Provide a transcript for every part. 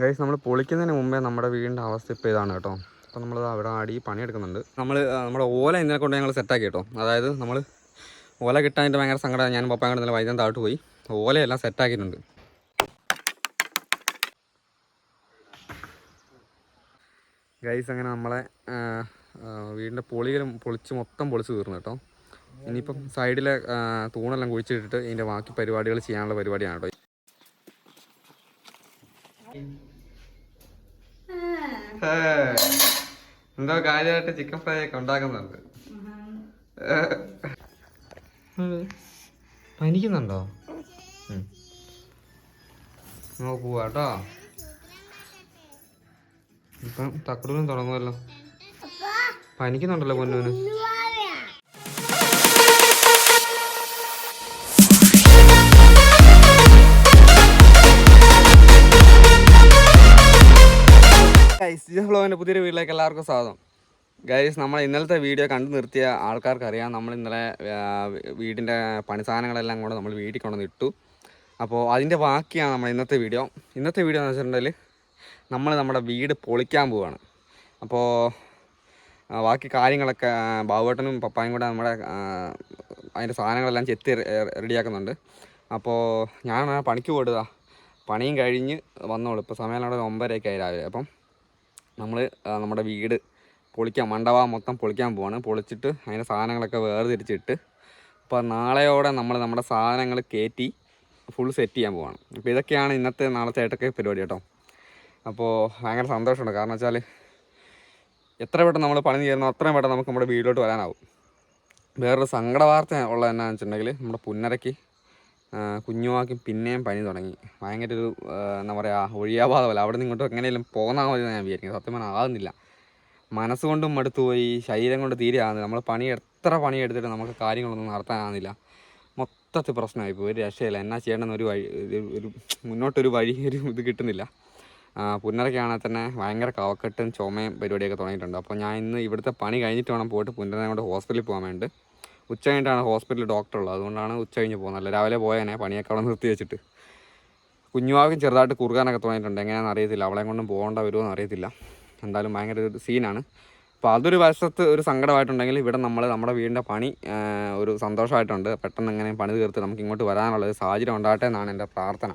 Guys നമ്മൾ പൊളിക്കുന്നതിന് മുമ്പേ നമ്മുടെ വീടിന്റെ അവസ്ഥ ഇപ്പോൾ ഇതാണ് കേട്ടോ. അപ്പോൾ നമ്മൾ അവിടെ ആടി പണിയെടുക്കുന്നുണ്ട് നമ്മൾ നമ്മുടെ ഓല ഇന്നലെ കൊണ്ട് ഞങ്ങൾ സെറ്റാക്കി കേട്ടോ. അതായത് നമ്മൾ ഓല കിട്ടാനായിട്ട് ഭയങ്കര സങ്കടമാണ് ഞാൻ പപ്പായും കൂടെ ഇന്നലെ വൈദ്യം താഴ്ത്തു പോയി. ഓലയെല്ലാം സെറ്റാക്കിയിട്ടുണ്ട് ഗൈസ് അങ്ങനെ നമ്മളെ വീടിന്റെ പൊളികളും പൊളിച്ച് മൊത്തം പൊളിച്ച് തീർന്നു കേട്ടോ. ഇനിയിപ്പം സൈഡിലെ തൂണെല്ലാം കുഴിച്ചിട്ടിട്ട് ഇതിന്റെ ബാക്കി പരിപാടികൾ ചെയ്യാനുള്ള പരിപാടിയാണ് കേട്ടോ. എന്തോ കാര്യമായിട്ട് ചിക്കൻ ഫ്രൈ ഒക്കെ ഉണ്ടാക്കുന്നുണ്ട്. പനിക്കുന്നുണ്ടോ. നമുക്ക് പോവാ കേട്ടോ ഇപ്പം തക്കടൂരും തുടങ്ങുമല്ലോ പനിക്കുന്നുണ്ടല്ലോ പൊന്നൂന്. ഗൈസ് ഫ്ലോവിന്റെ പുതിയൊരു വീട്ടിലേക്ക് എല്ലാവർക്കും സ്വാഗതം. ഗൈസ് നമ്മൾ ഇന്നലത്തെ വീഡിയോ കണ്ടു നിർത്തിയ ആൾക്കാർക്ക് അറിയാം നമ്മൾ ഇന്നലെ വീടിന്റെ പണി സാധനങ്ങളെല്ലാം കൂടെ നമ്മൾ വീട്ടിൽ കൊണ്ടുവന്ന് ഇട്ടു. അപ്പോൾ അതിന്റെ ബാക്കിയാണ് നമ്മൾ ഇന്നത്തെ വീഡിയോ ഇന്നത്തെ വീഡിയോ എന്ന് വെച്ചിട്ടുണ്ടെങ്കിൽ നമ്മൾ നമ്മുടെ വീട് പൊളിക്കാൻ പോവുകയാണ് അപ്പോൾ ബാക്കി കാര്യങ്ങളൊക്കെ ബാബുവേട്ടനും പപ്പായും കൂടെ നമ്മുടെ അതിന്റെ സാധനങ്ങളെല്ലാം ചെത്തി റെഡിയാക്കുന്നുണ്ട്. അപ്പോൾ ഞാൻ പണിക്ക് പോയിട്ടതാ പണിയും കഴിഞ്ഞ് വന്നോളൂ. ഇപ്പോൾ സമയം അവിടെ ഒമ്പതരയൊക്കെ ആയി രാവിലെ. അപ്പം നമ്മൾ നമ്മുടെ വീട് പൊളിക്കാൻ മണ്ടവ മൊത്തം പൊളിക്കാൻ പോവാണ്. പൊളിച്ചിട്ട് അതിന്റെ സാധനങ്ങളൊക്കെ വേർതിരിച്ചിട്ട് അപ്പോൾ നാളെയോടെ നമ്മൾ നമ്മുടെ സാധനങ്ങൾ കയറ്റി ഫുൾ സെറ്റ് ചെയ്യാൻ പോവാണ്. അപ്പോൾ ഇതൊക്കെയാണ് ഇന്നത്തെ നാളെ ചേട്ടൊക്കെ പരിപാടി കേട്ടോ. അപ്പോൾ ഭയങ്കര സന്തോഷമുണ്ട്. കാരണം വെച്ചാൽ എത്ര പെട്ടെന്ന് നമ്മൾ പണി ചെയ്യുന്നോ അത്രയും പെട്ടെന്ന് നമുക്ക് നമ്മുടെ വീട്ടിലോട്ട് വരാനാവും. വേറൊരു സങ്കട വാർത്ത ഉള്ളത് എന്നാന്ന് വെച്ചിട്ടുണ്ടെങ്കിൽ നമ്മുടെ പുന്നരയ്ക്ക് ആ, കുഞ്ഞുമാക്കി പിന്നെയും പനി തുടങ്ങി. ഭയങ്കര ഒരു എന്താ പറയുക ഒഴിയാവാതെ പോലെ അവിടെ നിന്ന് ഇങ്ങോട്ട് എങ്ങനെയെങ്കിലും പോകുന്ന മതി എന്ന് ഞാൻ വിചാരിക്കുന്നത് സത്യം പറഞ്ഞാൽ ആകുന്നില്ല മനസ്സുകൊണ്ടും മടുത്തു പോയി. ശരീരം കൊണ്ട് തീരെ ആകുന്നില്ല നമ്മൾ പണി എത്ര പണിയെടുത്തിട്ട് നമുക്ക് കാര്യങ്ങളൊന്നും നടത്താനാകുന്നില്ല മൊത്തത്തിൽ പ്രശ്നമായി ഇപ്പോൾ ഒരു രക്ഷയില്ല. എന്നാ ചെയ്യേണ്ടെന്ന് ഒരു വഴി ഒരു- മുന്നോട്ടൊരു വഴി ഒരു ഇത് കിട്ടുന്നില്ല. പുനരക്കാണെങ്കിൽ തന്നെ ഭയങ്കര കവക്കെട്ടും ചുമയും പരിപാടിയൊക്കെ തുടങ്ങിയിട്ടുണ്ട്. അപ്പോൾ ഞാൻ ഇന്ന് ഇവിടുത്തെ പണി കഴിഞ്ഞിട്ട് വേണം പോയിട്ട് പുന്നരനെ കൊണ്ട് ഹോസ്പിറ്റലിൽ പോകാൻ വേണ്ടി ഉച്ച കഴിഞ്ഞിട്ടാണ് ഹോസ്പിറ്റലിൽ ഡോക്ടർ ഉള്ളത്. അതുകൊണ്ടാണ് ഉച്ച കഴിഞ്ഞ് പോകുന്നത് രാവിലെ പോയേനെ പണിയൊക്കെ അവിടെ നിർത്തി വെച്ചിട്ട്. കുഞ്ഞുവാക്കും ചെറുതായിട്ട് കുറുകാനൊക്കെ തോന്നിയിട്ടുണ്ട്. എങ്ങനെയാണെന്ന് അറിയത്തില്ല. അവളെ കൊണ്ടും പോകേണ്ട വരുമോ എന്ന് അറിയത്തില്ല. എന്തായാലും ഭയങ്കര ഒരു സീനാണ് അപ്പോൾ അതൊരു വശത്ത് ഒരു സങ്കടമായിട്ടുണ്ടെങ്കിൽ ഇവിടെ നമ്മൾ നമ്മുടെ വീടിന്റെ പണി ഒരു സന്തോഷമായിട്ടുണ്ട്. പെട്ടെന്ന് എങ്ങനെ പണി തീർത്ത് നമുക്ക് ഇങ്ങോട്ട് വരാനുള്ളൊരു സാഹചര്യം ഉണ്ടാകട്ടെ എന്നാണ് എന്റെ പ്രാർത്ഥന.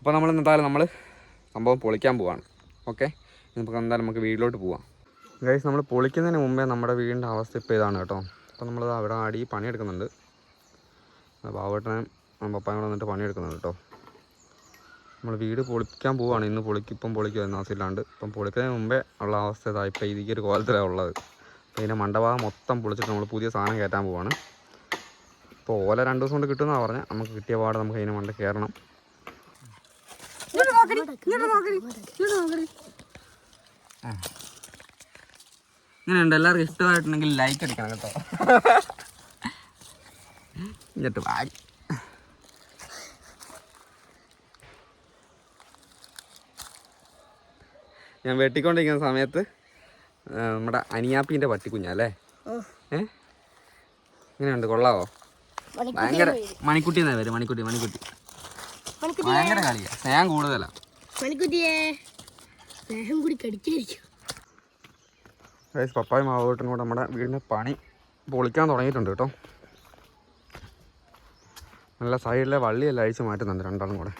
അപ്പോൾ നമ്മൾ എന്തായാലും നമ്മൾ സംഭവം പൊളിക്കാൻ പോവാണ്. ഓക്കെ? നമുക്ക് എന്തായാലും നമുക്ക് വീട്ടിലോട്ട് പോവാം. ഗൈസ് നമ്മൾ പൊളിക്കുന്നതിന് മുമ്പേ നമ്മുടെ വീടിന്റെ അവസ്ഥ ഇപ്പോൾ ഇതാണ് കേട്ടോ. അപ്പോൾ നമ്മൾ അവിടെ ആടി പണിയെടുക്കുന്നുണ്ട്. ബാബേട്ടനും പപ്പായും കൂടെ വന്നിട്ട് പണിയെടുക്കുന്നുണ്ട് കേട്ടോ. നമ്മൾ വീട് പൊളിക്കാൻ പോവാണ്. ഇന്ന് പൊളിക്കും ഇപ്പം പൊളിക്കുക എന്ന ഇപ്പം പൊളിക്കുന്നതിന് മുമ്പേ ഉള്ള അവസ്ഥ ഇതാ ഇപ്പം ഇതിക്ക് ഒരു കോലത്തിലാണ് ഉള്ളത്. അപ്പം ഇതിന്റെ മണ്ടഭാഗം മൊത്തം പൊളിച്ചിട്ട് നമ്മൾ പുതിയ സാധനം കയറ്റാൻ പോവാണ്. ഇപ്പോൾ ഓല രണ്ട് ദിവസം കൊണ്ട് കിട്ടുമെന്നാണ് പറഞ്ഞാൽ നമുക്ക് കിട്ടിയ പാട് നമുക്ക് അതിന് മണ്ട കയറണം. ഇങ്ങനെയുണ്ട്. എല്ലാവർക്കും ഇഷ്ടമായിട്ടുണ്ടെങ്കിൽ ലൈക്ക് അടിക്കണം കേട്ടോ. എന്നിട്ട് വായി ഞാൻ വെട്ടിക്കൊണ്ടിരിക്കുന്ന സമയത്ത് നമ്മുടെ അനിയാപ്പിന്റെ പട്ടിക്കുഞ്ഞല്ലേ ഏ? ഇങ്ങനെയുണ്ട്. കൊള്ളാവോ? ഭയങ്കര മണിക്കുട്ടി എന്നാ പേര്? മണിക്കുട്ടി മണിക്കുട്ടി. ഭയങ്കര കളിയാ. സ്നേഹം കൂടുതലാ. മണിക്കുട്ടിയെ. സ്നേഹം കൂടി കടിച്ചായിരിക്കും ഗൈസ് പപ്പായും മാവോട്ടും കൂടെ നമ്മുടെ വീടിന്റെ പണി പൊളിക്കാൻ തുടങ്ങിയിട്ടുണ്ട് കേട്ടോ. നല്ല സൈഡിലെ വള്ളിയെല്ലാം അഴിച്ച് മാറ്റുന്നുണ്ട് രണ്ടാളും കൂടെ.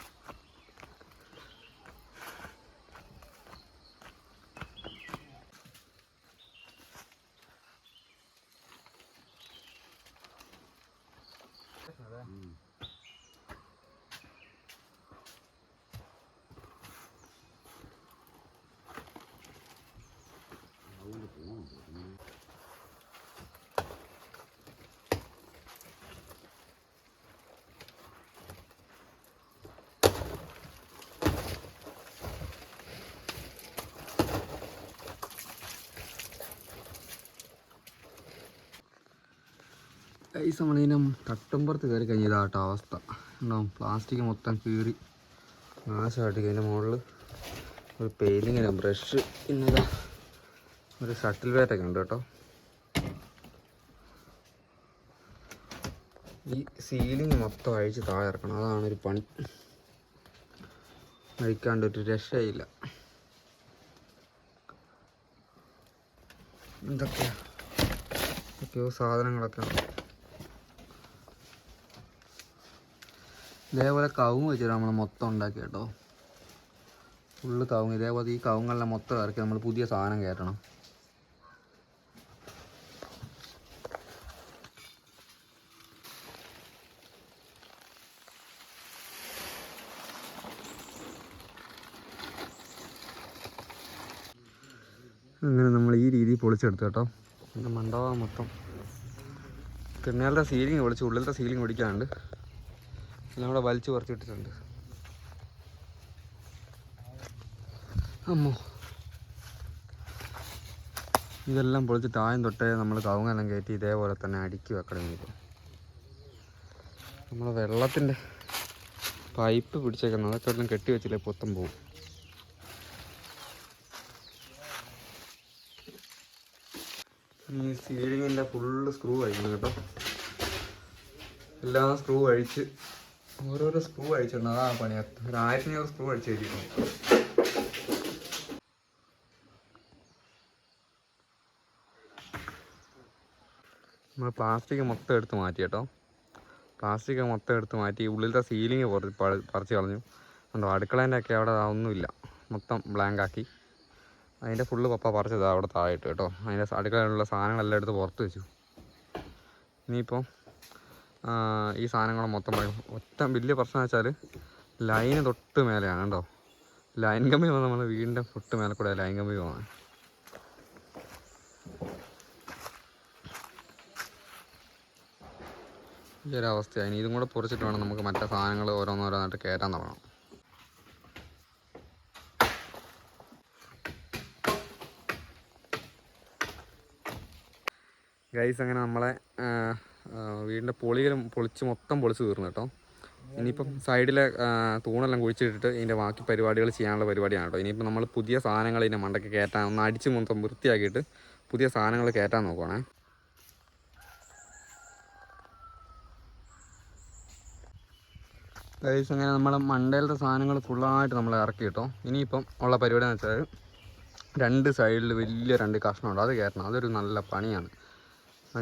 ഈ നമ്മളിതിനും തട്ടുമ്പുറത്ത് കയറി കഴിഞ്ഞതാട്ടോ അവസ്ഥ. ഉണ്ടാവും പ്ലാസ്റ്റിക് മൊത്തം കീറി. നാശമായിട്ട് ഇതിന്റെ മുകളിൽ ഒരു പെയിന്റിങ്ങിന് ബ്രഷ് ഇന്നതാ ഒരു ഷട്ടിൽ ബാറ്റൊക്കെ ഉണ്ട് കേട്ടോ? ഈ സീലിംഗ് മൊത്തം അഴിച്ച് താഴെ ഇറക്കണം. അതാണ് ഒരു പണി. അഴിക്കാണ്ട് ഒരു രക്ഷയില്ല. എന്തൊക്കെയാ? എന്തൊക്കെയോ സാധനങ്ങളൊക്കെ. ഇതേപോലെ കവുങ്ങ് വെച്ചിട്ട് നമ്മൾ മൊത്തം ഉണ്ടാക്കി കേട്ടോ. ഫുള്ള് കവുങ്ങ്. ഇതേപോലെ ഈ കവുങ്ങെല്ലാം മൊത്തം ഇറക്കി നമ്മൾ പുതിയ സാധനം കയറ്റണം. അങ്ങനെ നമ്മൾ ഈ രീതിയിൽ പൊളിച്ചെടുത്തു കേട്ടോ. മണ്ഡപം മൊത്തം. തിണ്ണകളുടെ സീലിംഗ് പൊളിച്ച് ഉള്ളിലത്തെ സീലിംഗ് പൊടിക്കാണ്ട് എല്ലാം കൂടെ വലിച്ചു കുറച്ചിട്ടിട്ടുണ്ട് അമ്മോ. ഇതെല്ലാം പൊളിച്ചിട്ട് ആയം തൊട്ടേ നമ്മൾ കവുങ്ങെല്ലാം കയറ്റി ഇതേപോലെ തന്നെ അടുക്കി വെക്കണം ഇനിയിപ്പോൾ നമ്മൾ വെള്ളത്തിന്റെ പൈപ്പ് പിടിച്ചേക്കുന്നത് അതൊക്കെ എല്ലാം കെട്ടി വെച്ചില്ലേ പൊത്തം പോവും. ഈ സീലിങ്ങിന്റെ ഫുള്ള് സ്ക്രൂ അഴിക്കണം കേട്ടോ. എല്ലാം സ്ക്രൂ അഴിച്ച് ഓരോരോ സ്ക്രൂ അഴിച്ചിട്ടുണ്ട് അതാണ് പണി ഒരു ആയിരത്തി അഞ്ഞൂറ് സ്ക്രൂ അടിച്ചു കഴിഞ്ഞിട്ടുണ്ട് നമ്മൾ പ്ലാസ്റ്റിക് മൊത്തം എടുത്ത് മാറ്റി കേട്ടോ. പ്ലാസ്റ്റിക് മൊത്തം എടുത്ത് മാറ്റി ഉള്ളിലത്തെ സീലിങ് പറിച്ച് കളഞ്ഞു. കണ്ടോ അടുക്കളേന്റെ ഒക്കെ അവിടെ ഒന്നുമില്ല മൊത്തം ബ്ലാങ്ക് ആക്കി. അതിന്റെ ഫുള്ള് പപ്പ പറിച്ചത് അവിടെ താഴെ ഇട്ടു കേട്ടോ. അതിന്റെ അടുക്കളയിലുള്ള സാധനങ്ങളെല്ലാം എടുത്ത് പുറത്ത് വെച്ചു. ഇനിയിപ്പോൾ ഈ സാധനങ്ങൾ മൊത്തം പറയും. ഒറ്റ വലിയ പ്രശ്നം വെച്ചാൽ ലൈന് തൊട്ട് മേലെയാണ് കേട്ടോ. ലൈൻ കമ്പി വന്ന് നമ്മൾ വീടിന്റെ തൊട്ട് മേലെ കൂടെ ലൈൻ കമ്പി പോകാൻ ഈ ഒരു അവസ്ഥയാണ് ഇതും കൂടെ പൊറിച്ചിട്ട് വേണം നമുക്ക് മറ്റേ സാധനങ്ങൾ ഓരോന്നോരോന്നായിട്ട് കയറ്റാൻ തുടങ്ങണം ഗൈസ് അങ്ങനെ നമ്മളെ വീടിന്റെ പൊളികളും പൊളിച്ച് മൊത്തം പൊളിച്ച് തീർന്നു കേട്ടോ. ഇനിയിപ്പം സൈഡിലെ തൂണെല്ലാം കുഴിച്ചിട്ടിട്ട് ഇതിന്റെ ബാക്കി പരിപാടികൾ ചെയ്യാനുള്ള പരിപാടിയാണ് കേട്ടോ. ഇനിയിപ്പം നമ്മൾ പുതിയ സാധനങ്ങൾ ഇതിന്റെ മണ്ടയ്ക്ക് കയറ്റാൻ ഒന്ന് അടിച്ച് മൊത്തം വൃത്തിയാക്കിയിട്ട് പുതിയ സാധനങ്ങൾ കയറ്റാൻ നോക്കുവാണേ. ഗൈസ് അങ്ങനെ നമ്മളെ മണ്ടയിലത്തെ സാധനങ്ങൾ ഫുള്ളായിട്ട് നമ്മൾ ഇറക്കി കിട്ടും. ഇനിയിപ്പം ഉള്ള പരിപാടി എന്ന് വെച്ചാൽ രണ്ട് സൈഡിൽ വലിയ രണ്ട് കഷ്ണമുണ്ട്. അത് കയറ്റണം. അതൊരു നല്ല പണിയാണ്.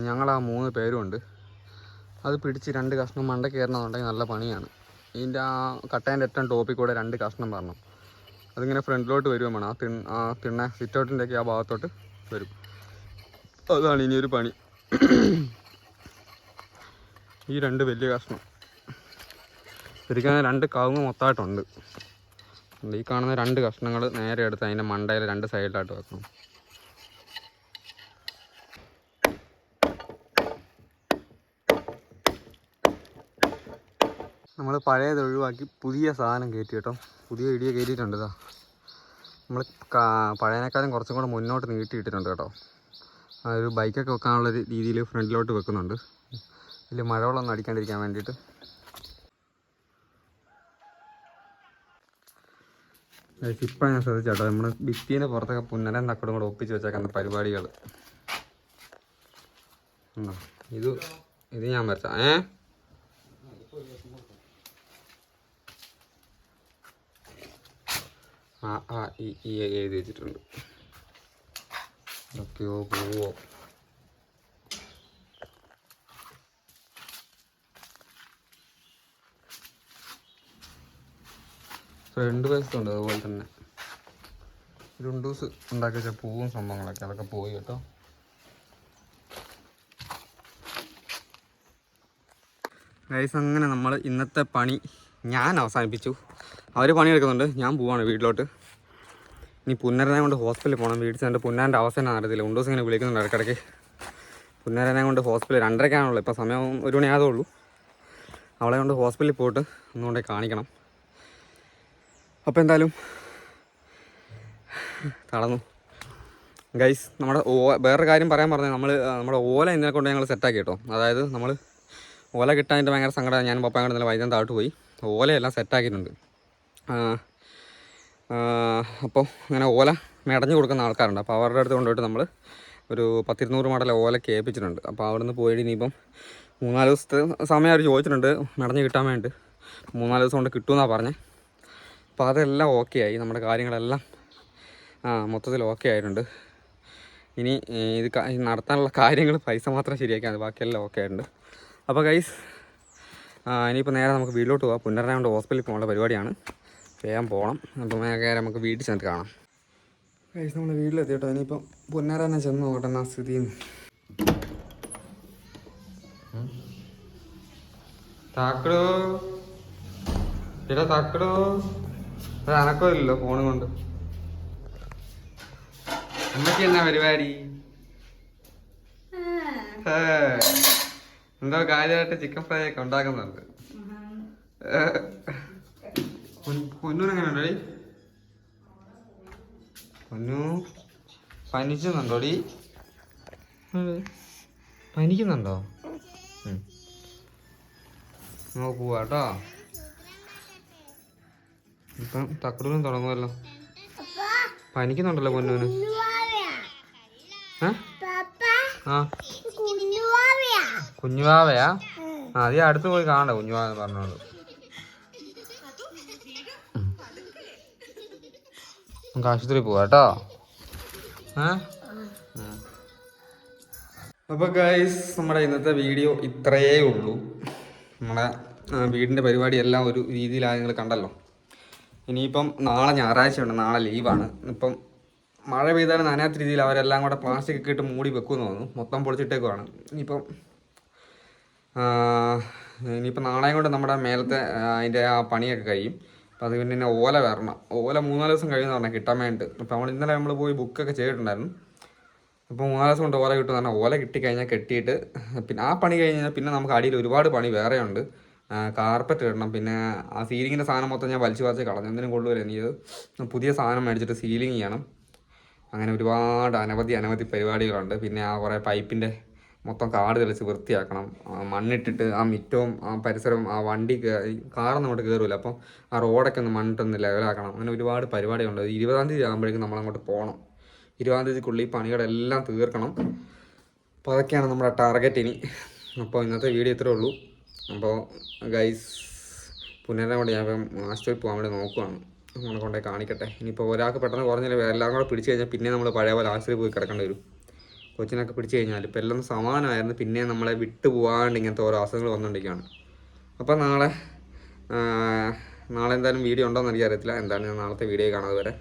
ഞങ്ങൾ ആ മൂന്ന് പേരുമുണ്ട് അത് പിടിച്ച് രണ്ട് കഷ്ണം മണ്ട കയറണമെന്നുണ്ടെങ്കിൽ നല്ല പണിയാണ്. ഇതിന്റെ ആ കട്ടേന്റെ ഏറ്റവും ടോപ്പിൽ കൂടെ രണ്ട് കഷ്ണം വരണം. അതിങ്ങനെ ഫ്രണ്ടിലോട്ട് വരുമ്പോൾ വേണം. ആ തിൺ ആ തിണ്ണ സിറ്റൗട്ടിന്റെയൊക്കെ ആ ഭാഗത്തോട്ട് വരും. അതാണ് ഇനിയൊരു പണി. ഈ രണ്ട് വലിയ കഷ്ണം. ശരിക്കും രണ്ട് കവുങ്ങ് മൊത്തമായിട്ടുണ്ട്. ഈ കാണുന്ന രണ്ട് കഷ്ണങ്ങൾ നേരെ എടുത്ത് അതിന്റെ മണ്ടയിൽ രണ്ട് സൈഡിലായിട്ട് വെക്കണം. നമ്മൾ പഴയത് ഒഴിവാക്കി പുതിയ സാധനം കയറ്റി കേട്ടോ. പുതിയ ഇടിയ കയറ്റിയിട്ടുണ്ട് നമ്മൾ പഴയനേക്കാളും കുറച്ചും കൂടെ മുന്നോട്ട് നീട്ടിയിട്ടിട്ടുണ്ട് കേട്ടോ. ഒരു ബൈക്കൊക്കെ വെക്കാനുള്ള രീതിയിൽ ഫ്രണ്ടിലോട്ട് വെക്കുന്നുണ്ട്. ഇതിൽ മഴവെള്ളമൊന്നും അടിക്കാണ്ടിരിക്കാൻ വേണ്ടിയിട്ട്. ഇപ്പം ഞാൻ ശ്രദ്ധിച്ചാട്ടോ നമ്മൾ ഭിത്തീന്റെ പുറത്തൊക്കെ പുന്നരം തക്കടും കൂടെ ഒപ്പിച്ച് വെച്ചേക്കുന്ന പരിപാടികൾ ഇത് ഇത് ഞാൻ വരച്ച. ഏ? ആ ആ ഈ എഴുതി വെച്ചിട്ടുണ്ട്. ഒക്കെയോ പോവോ. ഫ്രണ്ട് വശത്തുണ്ട് അതുപോലെ തന്നെ. രുണ്ടൂസ് ഉണ്ടാക്കി വെച്ച പൂവും സംഭവങ്ങളൊക്കെ അതൊക്കെ പോയി കേട്ടോ. ഗൈസ് അങ്ങനെ നമ്മൾ ഇന്നത്തെ പണി ഞാൻ അവസാനിപ്പിച്ചു അവർ പണിയെടുക്കുന്നുണ്ട്. ഞാൻ പോവാണ് വീട്ടിലോട്ട്. ഇനി പുന്നരനെ കൊണ്ട് ഹോസ്പിറ്റലിൽ പോകണം വീട്ടിൽ ചെന്നിട്ട് പുന്നാന്റെ അവസ്ഥ എന്നാ അറിയത്തില്ല. ഉണ്ടോസ് ഇങ്ങനെ വിളിക്കുന്നുണ്ട് ഇടയ്ക്കിടയ്ക്ക്. പുന്നരനെ കൊണ്ട് ഹോസ്പിറ്റലിൽ രണ്ടരക്കാണുള്ളൂ ഇപ്പോൾ സമയം ഒരു മണി ആയതേ ഉള്ളൂ അവളെ കൊണ്ട് ഹോസ്പിറ്റലിൽ പോയിട്ട് ഒന്നുകൊണ്ടേ കാണിക്കണം. അപ്പോൾ എന്തായാലും തളർന്നു. ഗൈസ് നമ്മുടെ ഓ വേറൊരു കാര്യം പറയാൻ പറഞ്ഞാൽ നമ്മൾ നമ്മുടെ ഓല ഇന്നലെ കൊണ്ട് ഞങ്ങൾ സെറ്റാക്കി കേട്ടോ. അതായത് നമ്മൾ ഓല കിട്ടാനായിട്ട് ഭയങ്കര സങ്കടമാണ് ഞാൻ പപ്പായും കൂടെ നല്ല വൈകുന്നേരം താഴോട്ട് പോയി. ഓലയെല്ലാം സെറ്റാക്കിയിട്ടുണ്ട്. അപ്പോൾ അങ്ങനെ ഓല മെടഞ്ഞു കൊടുക്കുന്ന ആൾക്കാരുണ്ട്. അപ്പോൾ അവരുടെ അടുത്ത് കൊണ്ടുപോയിട്ട് നമ്മൾ ഒരു പത്തിരുന്നൂറ് മോഡൽ ഓല കേൾപ്പിച്ചിട്ടുണ്ട്. അപ്പോൾ അവിടെ നിന്ന് പോയിട്ട് ഇനിയിപ്പം മൂന്നാൽ ദിവസത്തെ സമയം അവർ ചോദിച്ചിട്ടുണ്ട് മെടഞ്ഞ് കിട്ടാൻ വേണ്ടി മൂന്നാൽ ദിവസം കൊണ്ട് കിട്ടുമെന്നാണ് പറഞ്ഞത്. അപ്പോൾ അതെല്ലാം ഓക്കെ ആയി. നമ്മുടെ കാര്യങ്ങളെല്ലാം ആ മൊത്തത്തിൽ ഓക്കെ ആയിട്ടുണ്ട്. ഇനി ഇത് നടത്താനുള്ള കാര്യങ്ങൾ പൈസ മാത്രം ശരിയാക്കിയാൽ മതി. ബാക്കിയെല്ലാം ഓക്കെ ആയിട്ടുണ്ട്. അപ്പോൾ ഗൈസ് ഇനിയിപ്പോൾ നേരെ നമുക്ക് വീട്ടിലോട്ട് പോകാം പുനരനെ കൊണ്ട് ഹോസ്പിറ്റലിൽ പോകേണ്ട പരിപാടിയാണ്. വേഗം പോകണം. അപ്പോൾ നേരെ നമുക്ക് വീട്ടിൽ ചെന്നിട്ട് കാണാം. കഴിച്ച് നമ്മൾ വീട്ടിലെത്തി കേട്ടോ ഇനിയിപ്പം തന്നെ ചെന്ന് നോക്കട്ടെ എന്നാ സ്ഥിതി താക്കടോ ഇടാ താക്കടോ അത് അനക്കമില്ലല്ലോ ഫോണും കൊണ്ട്. അമ്മയ്ക്ക് എന്നാ പരിപാടി? ഹേ. എന്തോ കാര്യമായിട്ട് ചിക്കൻ ഫ്രൈ ഒക്കെ ഉണ്ടാക്കുന്നുണ്ട്. പൊന്നൂനെങ്ങനെ പൊന്നു പനിക്കുന്നുണ്ടോടി? പനിക്കുന്നുണ്ടോ? പോവാ കേട്ടോ. ഇപ്പം തക്കടൂരും തുടങ്ങുമല്ലോ. പനിക്കുന്നുണ്ടല്ലോ പൊന്നൂന്. ആ. കുഞ്ഞുവാവയാ ആ അത് അടുത്ത് പോയി കാണണ്ട കുഞ്ഞുവാവ പറഞ്ഞോളൂ ഉം. നമുക്ക് ആശുപത്രി പോവാ കേട്ടോ. അപ്പൊ. അപ്പോൾ ഗൈസ് നമ്മുടെ ഇന്നത്തെ വീഡിയോ ഇത്രയേ ഉള്ളൂ. നമ്മുടെ വീടിന്റെ പരിപാടി എല്ലാം ഒരു രീതിയിലാണ് നിങ്ങൾ കണ്ടല്ലോ. ഇനിയിപ്പം നാളെ ഞായറാഴ്ച ഉണ്ട് നാളെ ലീവാണ് ഇപ്പം മഴ പെയ്താലും നനയാത്ത രീതിയിൽ അവരെല്ലാം കൂടെ പ്ലാസ്റ്റിക് ഒക്കെ ഇട്ട് മൂടി വെക്കുമെന്ന് തോന്നുന്നു. മൊത്തം പൊളിച്ചിട്ടേക്കുവാണ്. ഇനിയിപ്പം ഇനിയിപ്പോൾ നാളെയും കൊണ്ട് നമ്മുടെ മേലത്തെ അതിന്റെ ആ പണിയൊക്കെ കഴിയും. അപ്പോൾ അത് പിന്നെ ഓല വരണം. ഓല മൂന്നാൽ ദിവസം കഴിയുമെന്ന് പറഞ്ഞാൽ കിട്ടാൻ വേണ്ടിയിട്ട് അപ്പോൾ നമ്മൾ ഇന്നലെ നമ്മൾ പോയി ബുക്കൊക്കെ ചെയ്തിട്ടുണ്ടായിരുന്നു. അപ്പോൾ മൂന്നാൽ ദിവസം കൊണ്ട് ഓല കിട്ടും പറഞ്ഞാൽ ഓല കിട്ടിക്കഴിഞ്ഞാൽ കെട്ടിയിട്ട് പിന്നെ ആ പണി കഴിഞ്ഞാൽ പിന്നെ നമുക്ക് അടിയിൽ ഒരുപാട് പണി വേറെയുണ്ട്. കാർപ്പറ്റ് ഇടണം. പിന്നെ ആ സീലിങ്ങിന്റെ സാധനം മൊത്തം ഞാൻ വലിച്ചു വലിച്ച് കളഞ്ഞു. എന്തിനും കൊള്ളുമല്ലോ എനിക്കത് പുതിയ സാധനം മേടിച്ചിട്ട് സീലിംഗ് ചെയ്യണം. അങ്ങനെ ഒരുപാട് അനവധി അനവധി പരിപാടികളുണ്ട്. പിന്നെ ആ കുറേ പൈപ്പിന്റെ മൊത്തം കാട് തെളിച്ച് വൃത്തിയാക്കണം. മണ്ണിട്ടിട്ട് ആ മിറ്റവും ആ പരിസരവും ആ വണ്ടി കാറൊന്നും അങ്ങോട്ട് കയറില്ല അപ്പം ആ റോഡൊക്കെ ഒന്ന് മണ്ണിട്ടൊന്ന് ലെവലാക്കണം. അങ്ങനെ ഒരുപാട് പരിപാടികളുണ്ട്. ഇരുപതാം തീയതി ആകുമ്പോഴേക്കും നമ്മളങ്ങോട്ട് പോകണം ഇരുപതാം തീയതിക്കുള്ളിൽ പണികളെല്ലാം തീർക്കണം. അപ്പോൾ അതൊക്കെയാണ് നമ്മുടെ ടാർഗറ്റ് ഇനി. അപ്പോൾ ഇന്നത്തെ വീഡിയോ ഇത്രേ ഉള്ളൂ. അപ്പോൾ ഗൈസ് പുനരം കൂടെ ഞാൻ ആശുപത്രിയിൽ പോകാൻ വേണ്ടി നോക്കുവാണ്. നമ്മളെ കൊണ്ടേ കാണിക്കട്ടെ. ഇനിയിപ്പോൾ ഒരാൾക്ക് പെട്ടെന്ന് കുറഞ്ഞില്ല എല്ലാം കൂടെ പിടിച്ചു കഴിഞ്ഞാൽ പിന്നെ നമ്മൾ പഴയ പോലെ ആശുപത്രി പോയി കിടക്കേണ്ടി വരും. കൊച്ചിനൊക്കെ പിടിച്ചു കഴിഞ്ഞാൽ ഇപ്പം എല്ലാം സമാനമായിരുന്നു. പിന്നെ നമ്മളെ വിട്ടു പോകാണ്ട് ഇങ്ങനത്തെ ഓരോ അസുഖങ്ങൾ വന്നുകൊണ്ടിരിക്കുകയാണ് അപ്പോൾ നാളെ നാളെ എന്തായാലും വീഡിയോ ഉണ്ടോയെന്ന് എനിക്കറിയത്തില്ല. എന്തായാലും ഞാൻ നാളത്തെ വീഡിയോ കാണാതെ വരെ